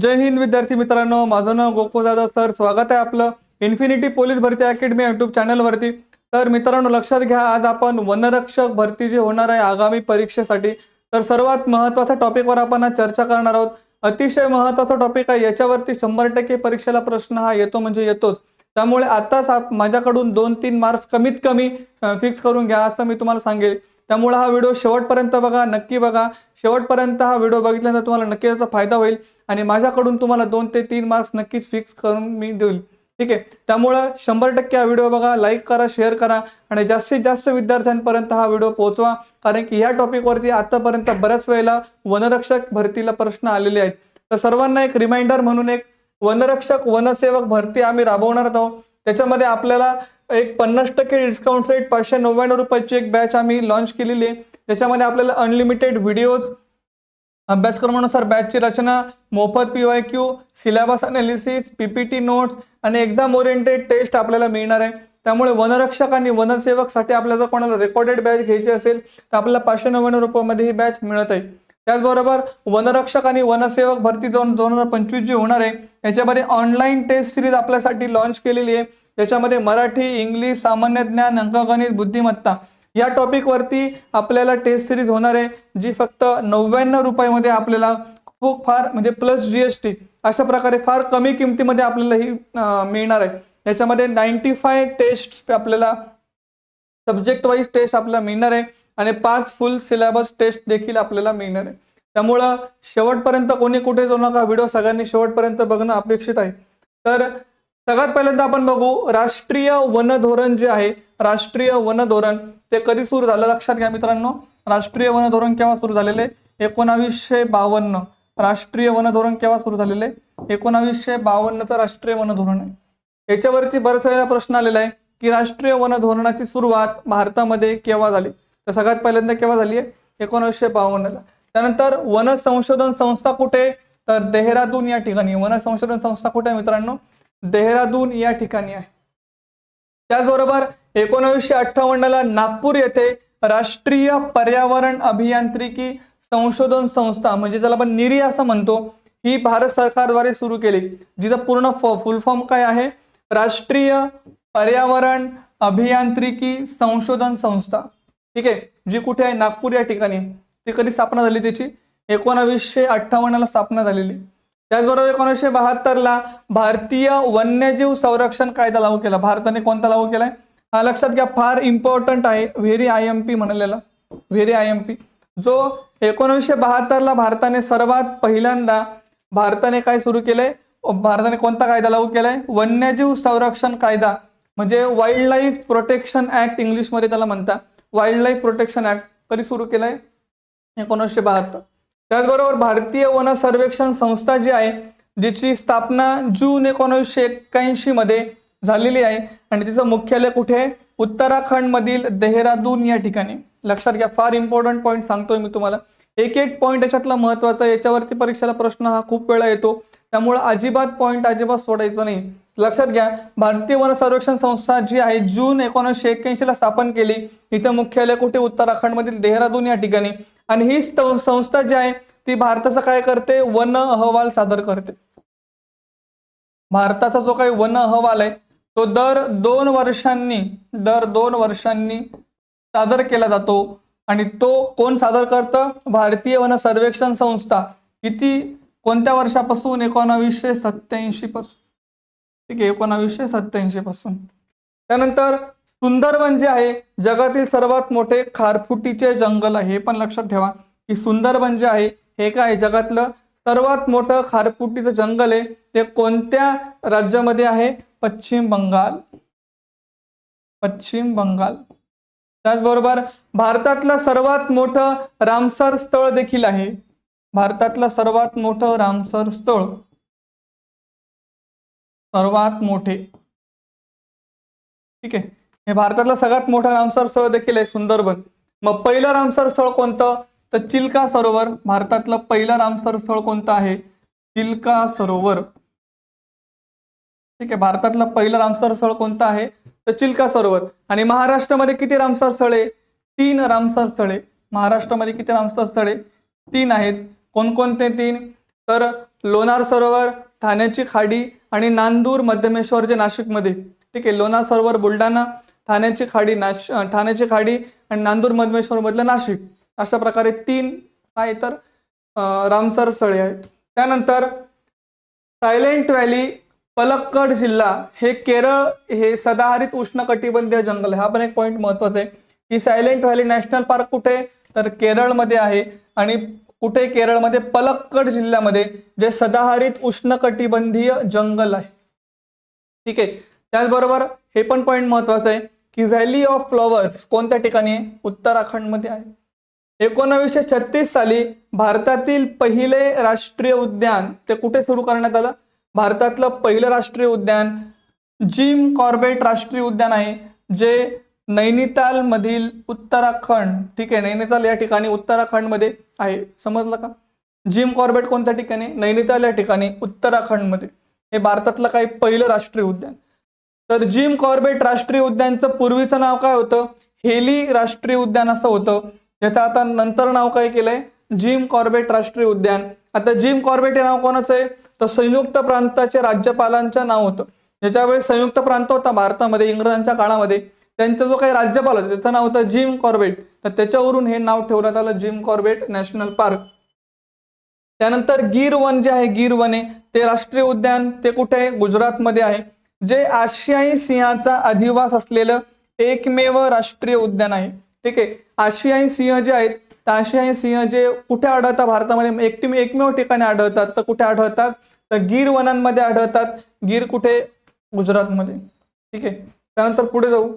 जय हिंद विद्यार्थी मित्रांनो. माझं नाव गोकुळ जाधव सर. स्वागत आहे आपलं इन्फिनिटी पोलीस भरती अकॅडमी युट्यूब चॅनलवरती तर मित्रांनो लक्षात घ्या आज आपण वनरक्षक भरती जी होणार आहे आगामी परीक्षेसाठी तर सर्वात महत्त्वाच्या टॉपिकवर आपण आज चर्चा करणार आहोत. अतिशय महत्त्वाचा टॉपिक आहे. याच्यावरती शंभर टक्के परीक्षेला प्रश्न हा येतो म्हणजे येतोच. त्यामुळे आत्ताच आप- माझ्याकडून दोन तीन मार्क्स कमीत कमी फिक्स करून घ्या असं मी तुम्हाला सांगेल. त्यामुळे हा व्हिडिओ शेवटपर्यंत बघा नक्की बघा. शेवटपर्यंत हा व्हिडिओ बघितल्यानंतर तुम्हाला नक्की याचा फायदा होईल. आणि माझ्याकडून तुम्हाला दोन ते तीन मार्क्स नक्कीच फिक्स करून मी देईल. ठीक आहे? त्यामुळं शंभर टक्के हा व्हिडिओ बघा लाईक करा शेअर करा आणि जास्तीत जास्त विद्यार्थ्यांपर्यंत हा व्हिडिओ पोहोचवा. कारण की ह्या टॉपिकवरती आतापर्यंत बऱ्याच वेळेला वनरक्षक भरतीला प्रश्न आलेले आहेत. तर सर्वांना एक रिमाइंडर म्हणून एक वनरक्षक वनसेवक भरती आम्ही राबवणार आहोत. त्याच्यामध्ये आपल्याला एक पन्नास टक्के डिस्काउंट रेट पाचशे नव्याण्णव रुपयाची एक बॅच आम्ही लॉन्च केलेली आहे. त्याच्यामध्ये आपल्याला अनलिमिटेड व्हिडिओज अभ्यासक्रमानुसार बॅचची रचना मोफत P Y Q syllabus analysis PPT notes आणि एक्झाम ओरिएंटेड टेस्ट आपल्याला मिळणार आहे. त्यामुळे वनरक्षक आणि वनसेवकसाठी आपल्याला जर कोणाला रेकॉर्डेड बॅच घ्यायची असेल तर आपल्याला पाचशे नव्याण्णव रुपयामध्ये ही बॅच मिळत आहे. त्याचबरोबर वनरक्षक आणि वनसेवक भरती दोन दोन हजार पंचवीस जी होणार आहे याच्यामध्ये ऑनलाईन टेस्ट सिरीज आपल्यासाठी लॉन्च केलेली आहे. त्याच्यामध्ये मराठी इंग्लिश सामान्य ज्ञान अंकगणित बुद्धिमत्ता या टॉपिकवरती आपल्याला टेस्ट सिरीज होणार आहे जी फक्त नव्याण्णव रुपयामध्ये आपल्याला खूप फार म्हणजे प्लस जी एस टी अशा प्रकारे फार कमी किमतीमध्ये आपल्याला ही मिळणार आहे. याच्यामध्ये नाईन्टी फाय टेस्ट आपल्याला सब्जेक्ट वाईज टेस्ट आपल्याला मिळणार आहे आणि पाच फुल सिलेबस टेस्ट देखील आपल्याला मिळणार आहे. त्यामुळं शेवटपर्यंत कोणी कुठे जाऊ नका व्हिडिओ सगळ्यांनी शेवटपर्यंत बघणं अपेक्षित आहे. तर सगळ्यात पहिल्यांदा आपण बघू राष्ट्रीय वन धोरण जे आहे राष्ट्रीय वन धोरण. ते कधी सुरू झालं? लक्षात घ्या मित्रांनो. राष्ट्रीय वन धोरण केव्हा सुरू झालेले? एकोणावीसशे बावन्न. राष्ट्रीय वन धोरण केव्हा सुरू झालेले? एकोणावीसशे बावन्नचं राष्ट्रीय वन धोरण आहे. याच्यावरती बऱ्याच वेळेला प्रश्न आलेला आहे की राष्ट्रीय वन धोरणाची सुरुवात भारतामध्ये केव्हा झाली? तर सगळ्यात पहिल्यांदा केव्हा झाली आहे? एकोणीसशे बावन्नला. त्यानंतर वन संशोधन संस्था कुठे? तर देहरादून या ठिकाणी. वन संशोधन संस्था कुठे आहे मित्रांनो? देहरादून या ठिकाणी आहे. त्याचबरोबर एकोणावीसशे अठ्ठावन्नला नागपूर येथे राष्ट्रीय पर्यावरण अभियांत्रिकी संशोधन संस्था म्हणजे ज्याला आपण निरी असं म्हणतो ही भारत सरकारद्वारे सुरू केली. जिचा पूर्ण फुल फॉर्म काय आहे? राष्ट्रीय पर्यावरण अभियांत्रिकी संशोधन संस्था. ठीक आहे? जी कुठे आहे? नागपूर या ठिकाणी. ती कधी स्थापना झाली त्याची? एकोणावीसशे अठ्ठावन्नला स्थापना झालेली. त्याचबरोबर एकोणीसशे बहात्तरला भारतीय वन्यजीव संरक्षण कायदा लागू केला. भारताने कोणता लागू केलाय? हा लक्षात घ्या फार इम्पॉर्टंट आहे व्हेरी आय एम पी म्हणलेला. व्हेरी आय एम पी जो एकोणीसशे बहात्तरला भारताने सर्वात पहिल्यांदा भारताने काय सुरू केलंय? भारताने कोणता कायदा लागू केलाय? वन्यजीव संरक्षण कायदा. म्हणजे वाईल्ड लाईफ प्रोटेक्शन ऍक्ट इंग्लिशमध्ये त्याला म्हणतात. वाईल्ड लाईफ प्रोटेक्शन ऍक्ट कधी सुरू केलाय? एकोणीसशे बहात्तर. त्याचबरोबर भारतीय वन सर्वेक्षण संस्था जी आहे जिची स्थापना जून एकोणीसशे एक्क्याऐंशी मध्ये झालेली आहे. आणि तिचं मुख्यालय कुठे? उत्तराखंड उत्तराखंडमधील देहरादून या ठिकाणी. लक्षात घ्या फार इम्पॉर्टंट पॉईंट सांगतोय मी तुम्हाला. एक एक पॉईंट याच्यातला महत्त्वाचा याच्यावरती परीक्षेला प्रश्न हा खूप वेळा येतो. त्यामुळे अजिबात पॉईंट अजिबात सोडायचं नाही. लक्षात घ्या भारतीय वन संरक्षण संस्था जी आहे जून एकोणीसशे एक्क्याऐंशी ला स्थापन केली. हिचं मुख्यालय कुठे? उत्तराखंडमधील देहरादून या ठिकाणी. आणि ही संस्था जी आहे ती भारताचा काय करते? वन अहवाल सादर करते. भारताचा जो काही वन अहवाल आहे तो दर दोन वर्षांनी दर दोन वर्षांनी सादर केला जातो. आणि तो कोण सादर करतं? भारतीय वन सर्वेक्षण संस्था. किती कोणत्या वर्षापासून? एकोणावीसशे सत्याऐंशी पासून. ठीक आहे एकोणावीसशे सत्याऐंशी पासून. त्यानंतर सुंदरबन जे आहे जगातील सर्वात मोठे खारफुटीचे जंगल आहे. हे पण लक्षात ठेवा. की सुंदरबन जे आहे हे काय जगातलं सर्वात मोठं खारफुटीचं जंगल आहे. ते कोणत्या राज्यामध्ये आहे? पश्चिम बंगाल पश्चिम बंगाल. त्याचबरोबर भारतातलं सर्वात मोठं रामसर स्थळ देखील आहे. भारतातलं सर्वात मोठं रामसर स्थळ. सर्वात मोठे. ठीक आहे. हे भारतातलं सगळ्यात मोठं रामसर स्थळ देखील आहे सुंदरबन. मग पहिलं रामसर स्थळ कोणतं? तर चिल्का सरोवर. भारतातलं पहिलं रामसर स्थळ कोणतं आहे? चिल्का सरोवर. ठीक आहे भारतातलं पहिलं रामसर स्थळ कोणतं आहे? तर चिल्का सरोवर. आणि महाराष्ट्रामध्ये किती रामसर स्थळे? तीन रामसर स्थळे. महाराष्ट्रामध्ये किती रामसर स्थळे? तीन आहेत. कोणकोणते तीन? तर लोणार सरोवर ठाण्याची खाडी आणि नांदूर मध्यमेश्वर जे नाशिकमध्ये. ठीक आहे लोणार सरोवर बुलढाणा ठाण्याची खाडी नाश ठाण्याची खाडी आणि नांदूर मध्यमेश्वर मधलं नाशिक. अशा प्रकारे तीन काय तर रामसर स्थळे आहेत. त्यानंतर सायलेंट व्हॅली पलक्कड जिल्हा हे केरळ हे सदाहरित उष्णकटिबंधीय जंगल आहे. हा पण एक पॉईंट महत्त्वाचा आहे. की सायलेंट व्हॅली नॅशनल पार्क कुठे? तर केरळमध्ये आहे. आणि कुठे केरळमध्ये? पलक्कड जिल्ह्यामध्ये जे सदाहरित उष्णकटिबंधीय जंगल आहे. ठीक आहे. त्याचबरोबर हे पण पॉईंट महत्वाचं आहे की व्हॅली ऑफ फ्लॉवर्स कोणत्या ठिकाणी आहे? उत्तराखंडमध्ये आहे. एकोणावीसशे छत्तीस साली भारतातील पहिले राष्ट्रीय उद्यान ते कुठे सुरू करण्यात आलं? भारतातलं पहिलं राष्ट्रीय उद्यान जिम कॉर्बेट राष्ट्रीय उद्यान आहे जे नैनितालमधील उत्तराखंड ठीक आहे नैनिताल या ठिकाणी उत्तराखंडमध्ये आहे. समजलं का? जिम कॉर्बेट कोणत्या ठिकाणी? नैनिताल या ठिकाणी उत्तराखंडमध्ये. हे भारतातलं काही पहिलं राष्ट्रीय उद्यान. तर जिम कॉर्बेट राष्ट्रीय उद्यानचं पूर्वीचं नाव काय होतं? हेली राष्ट्रीय उद्यान असं होतं. याचं आता नंतर नाव काय केलंय? जिम कॉर्बेट राष्ट्रीय उद्यान. आता जिम कॉर्बेट हे नाव कोणाचं आहे? तर संयुक्त प्रांताचे राज्यपालांचं नाव होतं. ज्याच्यावेळेस संयुक्त प्रांत होता भारतामध्ये इंग्रजांच्या काळामध्ये त्यांचा जो काही राज्यपाल होता त्याचं नाव होतं जिम कॉर्बेट. तर त्याच्यावरून हे नाव ठेवण्यात आलं जिम कॉर्बेट नॅशनल पार्क. त्यानंतर गिर वन जे आहे गिर वने ते राष्ट्रीय उद्यान ते कुठे आहे? गुजरातमध्ये आहे. जे आशियाई सिंहाचा अधिवास असलेलं एकमेव राष्ट्रीय उद्यान आहे. ठीक आहे? आशियाई सिंह जे आहेत तर आशियाई सिंह जे कुठे आढळतात? भारतामध्ये एकटी एकमेव ठिकाणी आढळतात. तर कुठे आढळतात? तर गिर वनांमध्ये आढळतात. गीर कुठे? गुजरातमध्ये. ठीक आहे. त्यानंतर पुढे जाऊ.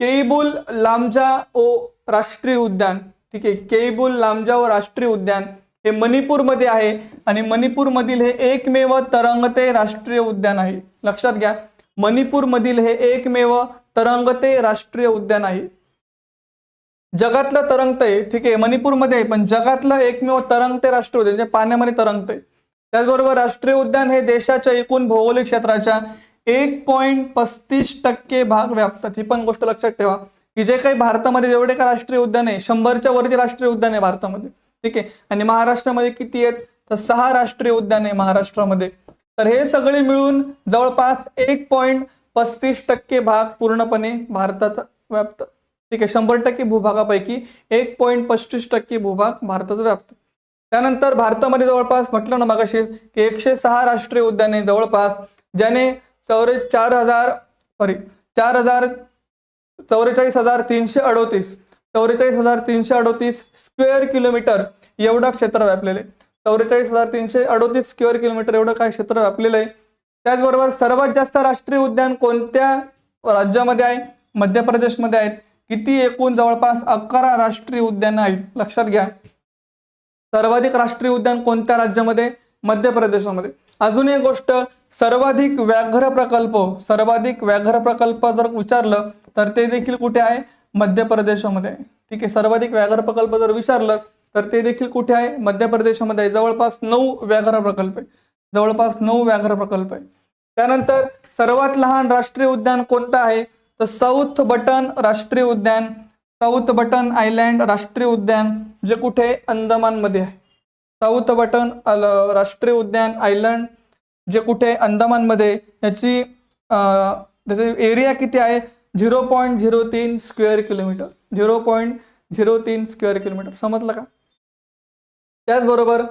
केईबुल लामजा ओ राष्ट्रीय उद्यान. ठीक आहे. केईबुल लामजा ओ राष्ट्रीय उद्यान हे मणिपूरमध्ये आहे आणि मणिपूरमधील हे एकमेव तरंगते राष्ट्रीय उद्यान आहे. लक्षात घ्या. मणिपूरमधील हे एकमेव तरंगते राष्ट्रीय उद्यान आहे. जगातलं तरंगतंय ठीक आहे मणिपूरमध्ये आहे पण जगातलं एकमेव तरंगते राष्ट्रीय उद्यान जे म्हणजे पाण्यामध्ये तरंगतंय. त्याचबरोबर राष्ट्रीय उद्यान हे देशाच्या एकूण भौगोलिक क्षेत्राच्या एक पॉईंट पस्तीस टक्के भाग व्यापतात. ही पण गोष्ट लक्षात ठेवा. की जे काही भारतामध्ये जेवढे काही राष्ट्रीय उद्यान आहे शंभरच्या वरती राष्ट्रीय उद्यान आहे भारतामध्ये ठीक आहे. आणि महाराष्ट्रामध्ये किती आहेत? तर सहा राष्ट्रीय उद्यान आहे महाराष्ट्रामध्ये. तर हे सगळे मिळून जवळपास एक पॉईंट पस्तीस टक्के भाग पूर्णपणे भारताचा व्यापतात. ठीक आहे शंभर टक्के भूभागापैकी एक पॉईंट पस्तीस टक्के भूभाग भारताचा व्याप्त. त्यानंतर भारतामध्ये जवळपास म्हटलं ना मगाशी की एकशे सहा राष्ट्रीय उद्याने जवळपास ज्याने चौरे चार हजार सॉरी चार हजार चौवेचाळीस हजार तीनशे अडोतीस चौवेचाळीस हजार तीनशे अडोतीस स्क्वेअर किलोमीटर एवढं क्षेत्र व्यापलेले आहे. चौवेचाळीस हजार तीनशे अडोतीस स्क्वेअर किलोमीटर एवढं काय क्षेत्र व्यापलेलं आहे? त्याचबरोबर सर्वात जास्त राष्ट्रीय उद्यान कोणत्या राज्यामध्ये आहे? मध्य प्रदेशमध्ये आहेत किती एकूण जवळपास अकरा राष्ट्रीय उद्यानं आहेत? लक्षात घ्या. सर्वाधिक राष्ट्रीय उद्यान कोणत्या राज्यामध्ये? मध्य प्रदेशामध्ये अजून एक गोष्ट सर्वाधिक व्याघ्र प्रकल्प सर्वाधिक व्याघ्र प्रकल्प जर विचारलं तर ते देखील कुठे आहे? मध्य प्रदेशामध्ये आहे. ठीक आहे सर्वाधिक व्याघ्र प्रकल्प जर विचारलं तर ते देखील कुठे आहे? मध्य प्रदेशामध्ये आहे. जवळपास नऊ व्याघ्र प्रकल्प आहे. जवळपास नऊ व्याघ्र प्रकल्प आहे. त्यानंतर सर्वात लहान राष्ट्रीय उद्यान कोणतं आहे? तर साऊथ बटन राष्ट्रीय उद्यान साऊथ बटन आयलँड राष्ट्रीय उद्यान जे कुठे? अंदमानमध्ये आहे. साऊथ बटन राष्ट्रीय उद्यान आयलंड जे कुठे? अंदमानमध्ये याची त्याचे एरिया किती आहे? झिरो पॉईंट झिरो तीन square kilometre. Zero point zero तीन स्क्वेअर किलोमीटर. समजलं का? त्याचबरोबर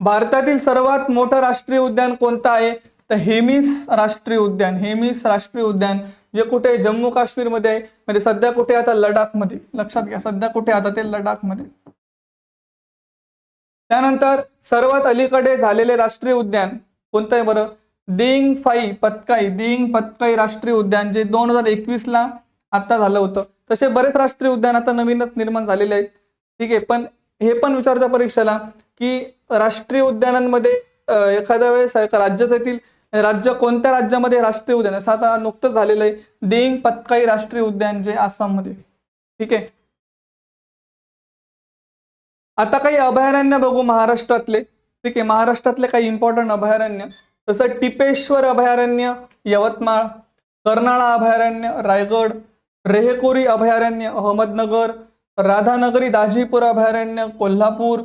भारतातील सर्वात मोठं राष्ट्रीय उद्यान कोणतं आहे? तर हेमिस राष्ट्रीय उद्यान. हेमिस राष्ट्रीय उद्यान जे कुठे जम्मू काश्मीरमध्ये आहे म्हणजे सध्या कुठे आता लडाखमध्ये लक्षात घ्या सध्या कुठे आता ते लडाखमध्ये. त्यानंतर सर्वात अलीकडे झालेले राष्ट्रीय उद्यान कोणतं आहे बरं? दिंग फाई पत्काई दिंग पत्काई राष्ट्रीय उद्यान जे दोन हजार एकवीस ला आता झालं होतं. तसे बरेच राष्ट्रीय उद्यान आता नवीनच निर्माण झालेले आहेत. ठीक आहे पण हे पण विचारच्या परीक्षेला की राष्ट्रीय उद्यानांमध्ये एखाद्या वेळेस राज्यात येथील राज्य कोणत्या राज्यामध्ये राष्ट्रीय उद्यान असं आता नुकतंच झालेलं आहे. दिंग पत्काई राष्ट्रीय उद्यान जे आसाममध्ये. ठीक आहे? आता काही अभयारण्य बघू महाराष्ट्रातले. ठीक आहे? महाराष्ट्रातले काही इम्पॉर्टंट अभयारण्य. जसं टिपेश्वर अभयारण्य यवतमाळ कर्नाळा अभयारण्य रायगड रेहेकोरी अभयारण्य अहमदनगर राधानगरी दाजीपूर अभयारण्य कोल्हापूर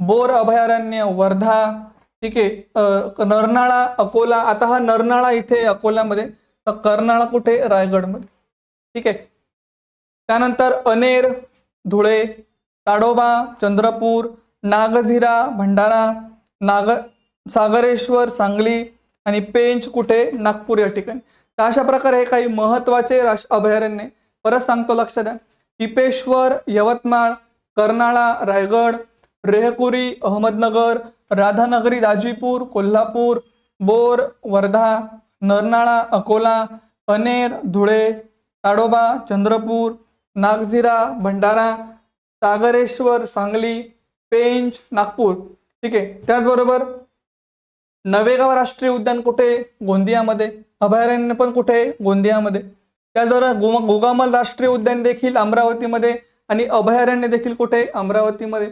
बोर अभयारण्य वर्धा ठीक आहे. नरनाळा अकोला आता हा नरनाळा इथे अकोल्यामध्ये. तर कर्नाळा कुठे रायगडमध्ये. ठीक आहे. त्यानंतर अनेर धुळे ताडोबा चंद्रपूर नागझिरा भंडारा नाग सागरेश्वर सांगली आणि पेंच कुठे नागपूर या ठिकाणी. तर अशा प्रकारे हे काही महत्त्वाचे राश अभयारण्य परत सांगतो लक्ष द्या. टिपेश्वर यवतमाळ कर्नाळा रायगड रेहकुरी अहमदनगर राधानगरी दाजीपूर कोल्हापूर बोर वर्धा नरनाळा अकोला अनेर धुळे ताडोबा चंद्रपूर नागझिरा भंडारा सागरेश्वर सांगली पेंच नागपूर. ठीक आहे. त्याचबरोबर नवेगाव राष्ट्रीय उद्यान कुठे? गोंदियामध्ये. अभयारण्य पण कुठे? गोंदियामध्ये. त्याचबरोबर गो गोगामल राष्ट्रीय उद्यान देखील अमरावतीमध्ये आणि अभयारण्य देखील कुठे? अमरावतीमध्ये.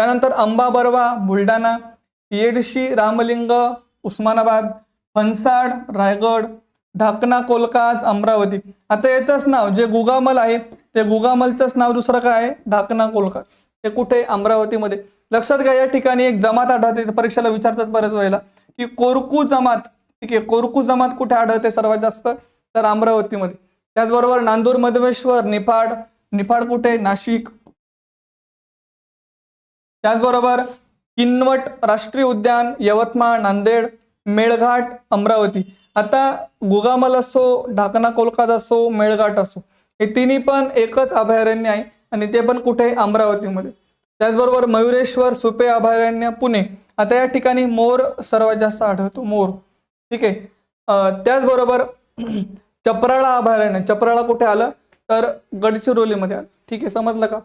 त्यानंतर अंबा बरवा बुलढाणा येडशी रामलिंग उस्मानाबाद फनसाड रायगड ढाकणा कोलकाज अमरावती. आता याचंच नाव जे गुगामल आहे ते गुगामलचंच नाव दुसरं काय आहे? ढाकणा कोलकाज. ते कुठे अमरावतीमध्ये. लक्षात घ्या या ठिकाणी एक जमात आढळते. परीक्षेला विचारतात बऱ्याच वेळेला की कोरकू जमात ठीक आहे कोरकू जमात कुठे आढळते सर्वात जास्त? तर अमरावतीमध्ये. त्याचबरोबर नांदूर मधमेश्वर निफाड. निफाड कुठे? नाशिक. त्याचबरोबर किनवट राष्ट्रीय उद्यान यवतमाळ नांदेड मेळघाट अमरावती. आता गुगामल असो ढाकणा कोलकाता असो मेळघाट असो हे तिन्ही पण एकच अभयारण्य आहे आणि ते पण कुठे? अमरावतीमध्ये. त्याचबरोबर मयुरेश्वर सुपे अभयारण्य पुणे. आता या ठिकाणी मोर सर्वात जास्त आढळतो मोर. ठीक आहे? त्याचबरोबर चपराळा अभयारण्य. चपराळा कुठे आलं? तर गडचिरोलीमध्ये आलं. ठीक आहे? समजलं का?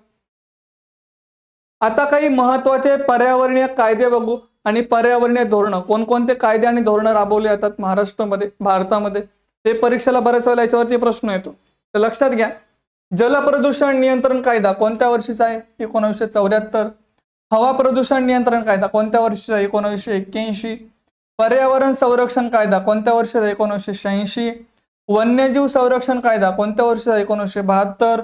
आता काही महत्त्वाचे पर्यावरणीय कायदे बघू आणि पर्यावरणीय धोरणं कोणकोणते कायदे आणि धोरणं राबवले जातात महाराष्ट्रामध्ये भारतामध्ये? ते परीक्षेला बऱ्याच वेळेला याच्यावरती प्रश्न येतो. तर लक्षात घ्या जल प्रदूषण नियंत्रण कायदा कोणत्या वर्षीचा आहे? एकोणीसशे चौऱ्याहत्तर. हवा प्रदूषण नियंत्रण कायदा कोणत्या वर्षीचा एकोणविशे एकोणीसशे एक्क्याऐंशी. पर्यावरण संरक्षण कायदा कोणत्या वर्षीचा एकोणीसशे शहाऐंशी. वन्यजीव संरक्षण कायदा कोणत्या वर्षीचा एकोणीसशे बहात्तर.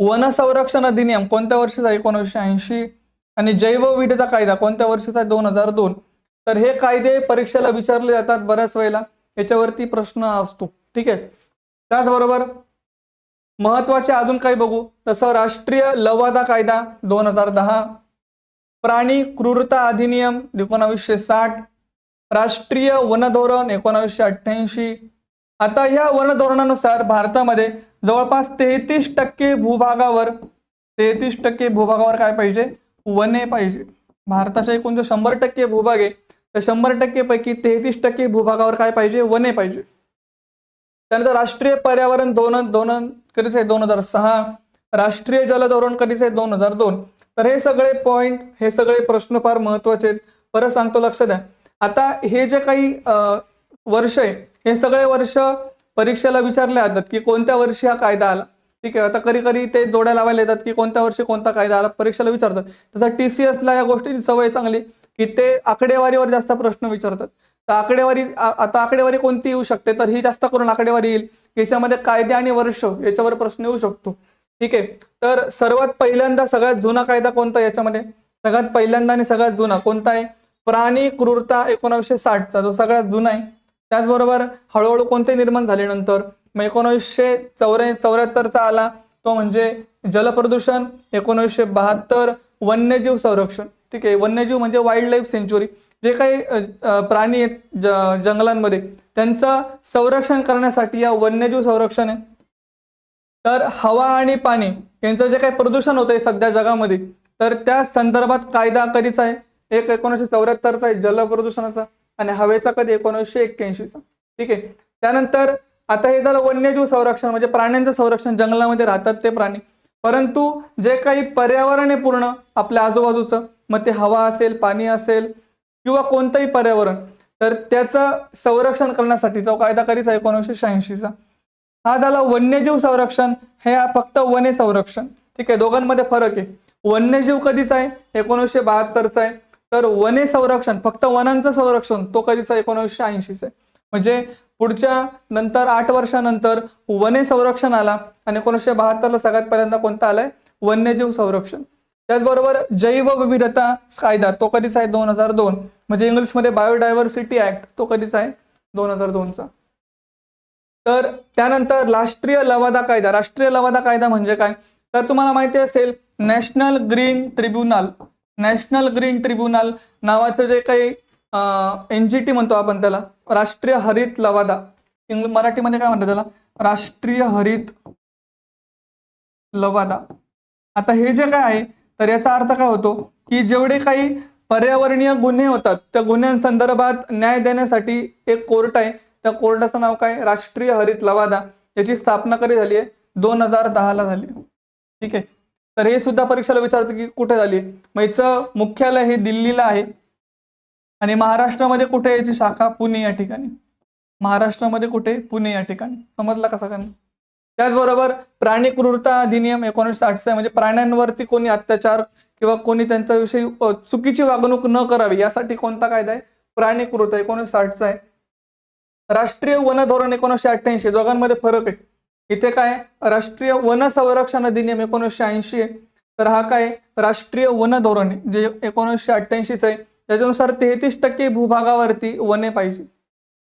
वन संरक्षण अधिनियम कोणत्या वर्षीचा? एकोणीसशे ऐंशी. आणि जैवविधता कायदा कोणत्या वर्षीचा? दोन हजार दोन. तर हे कायदे परीक्षेला विचारले जातात बऱ्याच वेळेला. याच्यावरती प्रश्न असतो. ठीक आहे? त्याचबरोबर महत्त्वाचे अजून काही बघू. तसं राष्ट्रीय लवादा कायदा दोन हजार दहा. प्राणी क्रूरता अधिनियम एकोणावीसशे साठ. राष्ट्रीय वन धोरण एकोणावीसशे अठ्ठ्याऐंशी. आता या वन धोरणानुसार भारतामध्ये जवळपास तेहतीस टक्के भूभागावर तेहतीस टक्के भूभागावर काय पाहिजे? वने पाहिजे. भारताच्या एकूण जो शंभर टक्के भूभाग आहे त्या शंभर टक्केपैकी तेहतीस टक्के भूभागावर काय पाहिजे? वने पाहिजे. त्यानंतर राष्ट्रीय पर्यावरण धोरण धोरण कधीच आहे? दोन हजार सहा. राष्ट्रीय जल धोरण कधीच आहे? दोन हजार दोन. तर हे सगळे पॉइंट हे सगळे प्रश्न फार महत्त्वाचे आहेत. परत सांगतो लक्ष द्या. आता हे जे काही वर्ष आहे हे सगळे वर्ष परीक्षेला विचारले जातात की कोणत्या वर्षी हा कायदा आला? ठीक आहे आता कधी कधी ते जोड्या लावायला येतात की कोणत्या वर्षी कोणता कायदा आला परीक्षेला विचारतात. तसं टी सी एसला या गोष्टीची सवय चांगली की ते आकडेवारीवर जास्त प्रश्न विचारतात. तर आकडेवारी आता आकडेवारी कोणती येऊ शकते? तर ही जास्त करून आकडेवारी येईल. याच्यामध्ये कायदे आणि वर्ष याच्यावर प्रश्न येऊ शकतो. ठीक आहे तर सर्वात पहिल्यांदा सगळ्यात जुना कायदा कोणता याच्यामध्ये? सगळ्यात पहिल्यांदा आणि सगळ्यात जुना कोणता आहे? प्राणी क्रूरता एकोणावीसशे साठचा जो सगळ्यात जुना आहे. त्याचबरोबर हळूहळू कोणते निर्माण झाले नंतर मग एकोणीसशे चौऱ्या चौऱ्याहत्तरचा आला तो म्हणजे जलप्रदूषण एकोणीसशे बहात्तर वन्यजीव संरक्षण. ठीक आहे वन्यजीव म्हणजे वाईल्ड लाईफ सेंच्युरी जे काही प्राणी आहेत ज- जंगलांमध्ये त्यांचं संरक्षण करण्यासाठी या वन्यजीव संरक्षण आहे. तर हवा आणि पाणी यांचं जे काही प्रदूषण होतंय सध्या जगामध्ये तर त्या संदर्भात कायदा कधीचा आहे? एक एकोणीसशे चौऱ्याहत्तरचा आहे जलप्रदूषणाचा. आणि हवेचा कधी एकोणीसशे एक्क्याऐंशीचा ठीक आहे? त्यानंतर आता हे झालं वन्यजीव संरक्षण म्हणजे प्राण्यांचं संरक्षण. जंगलामध्ये राहतात ते प्राणी. परंतु जे काही पर्यावरण आहे पूर्ण आपल्या आजूबाजूचं मग ते हवा असेल पाणी असेल किंवा कोणतंही पर्यावरण तर त्याचं संरक्षण करण्यासाठी जो कायदा करीचा एकोणीसशे शहाऐंशीचा हा झाला वन्यजीव संरक्षण. हे फक्त वने संरक्षण. ठीक आहे? दोघांमध्ये फरक आहे. वन्यजीव कधीचा आहे? एकोणीसशे बहात्तरचा आहे. तर वने संरक्षण फक्त वनांचं संरक्षण तो कधीचा? एकोणीसशे ऐंशीचा आहे. म्हणजे पुढच्या नंतर आठ वर्षानंतर वने संरक्षण आला आणि एकोणीसशे बहात्तरला सगळ्यात पहिल्यांदा कोणता आलाय? वन्यजीव संरक्षण. त्याचबरोबर जैवविविधता कायदा तो कधीचा आहे? दोन हजार दोन. म्हणजे इंग्लिशमध्ये बायोडायव्हर्सिटी ऍक्ट तो कधीचा आहे? दोन हजार दोनचा. तर त्यानंतर राष्ट्रीय लवादा कायदा. राष्ट्रीय लवादा कायदा म्हणजे काय? तर तुम्हाला माहिती असेल national green tribunal. National green tribunal नावाचं जे काही एन जी टी म्हणतो आपण त्याला राष्ट्रीय हरित लवादा. इंग्ल मराठीमध्ये काय म्हणतात त्याला? राष्ट्रीय हरित लवादा. आता हे जे काय आहे तर याचा अर्थ काय होतो? की जेवढे काही पर्यावरणीय गुन्हे होतात त्या गुन्ह्यांसंदर्भात न्याय देण्यासाठी एक कोर्ट आहे. त्या कोर्टाचं नाव काय? राष्ट्रीय हरित लवादा. याची स्थापना कधी झाली आहे? दोन हजार दहाला झाली. ठीक आहे? तर हे सुद्धा परीक्षेला विचारतो की कुठे झाली? मग याचं मुख्यालय हे दिल्लीला आहे. आणि महाराष्ट्रामध्ये कुठे याची शाखा? पुणे या ठिकाणी. महाराष्ट्रामध्ये कुठे? पुणे या ठिकाणी. समजला कसा का नाही? त्याचबरोबर प्राणी क्रूरता अधिनियम एकोणीसशे साठचा आहे म्हणजे प्राण्यांवरती कोणी अत्याचार किंवा कोणी त्यांच्याविषयी चुकीची वागणूक न करावी यासाठी कोणता कायदा आहे? प्राणी क्रूरता एकोणीसशे साठचा आहे. राष्ट्रीय वन धोरण एकोणीसशे अठ्ठ्याऐंशी दोघांमध्ये फरक आहे. इथे काय? राष्ट्रीय वन संरक्षण अधिनियम एकोणीसशे ऐंशी. आहे तर हा काय? राष्ट्रीय वन धोरण आहे जे एकोणीसशे अठ्ठ्याऐंशीच आहे. त्याच्यानुसार तेहतीस टक्के भूभागावरती वने पाहिजे.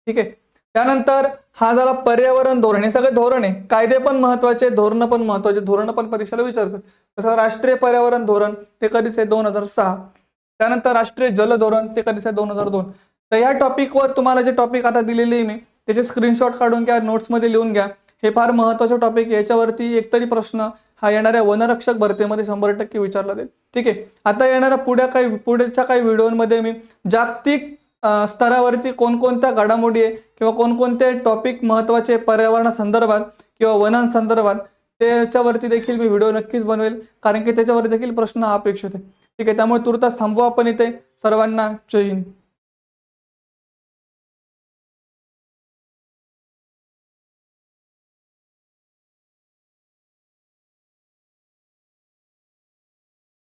ठीक आहे? त्यानंतर हा झाला पर्यावरण धोरण. हे सगळे धोरण आहे कायदे पण महत्त्वाचे धोरणं पण महत्त्वाचे धोरणं पण परीक्षेला विचारतात. तसं राष्ट्रीय पर्यावरण धोरण ते कधीच आहे दोन हजार सहा. त्यानंतर राष्ट्रीय जल धोरण ते कधीच आहे दोन हजार दोन. तर या टॉपिकवर तुम्हाला जे टॉपिक आता दिलेले आहे मी त्याचे स्क्रीनशॉट काढून घ्या नोट्समध्ये लिहून घ्या. हे फार महत्वाचं टॉपिक याच्यावरती एकतरी प्रश्न. हा येणाऱ्या वनरक्षक भरतीमध्ये शंभर टक्के विचारला जाईल. ठीक आहे. आता येणाऱ्या पुढ्या काही पुढच्या काही व्हिडिओमध्ये मी जागतिक स्तरावरती कोणकोणत्या घडामोडी आहे किंवा कोणकोणते टॉपिक महत्त्वाचे पर्यावरणासंदर्भात किंवा वनांसंदर्भात त्याच्यावरती देखील मी व्हिडिओ नक्कीच बनवेल. कारण की त्याच्यावर देखील प्रश्न अपेक्षित आहे. ठीक आहे. त्यामुळे तुर्तास थांबू आपण इथे. सर्वांना जय हिंद.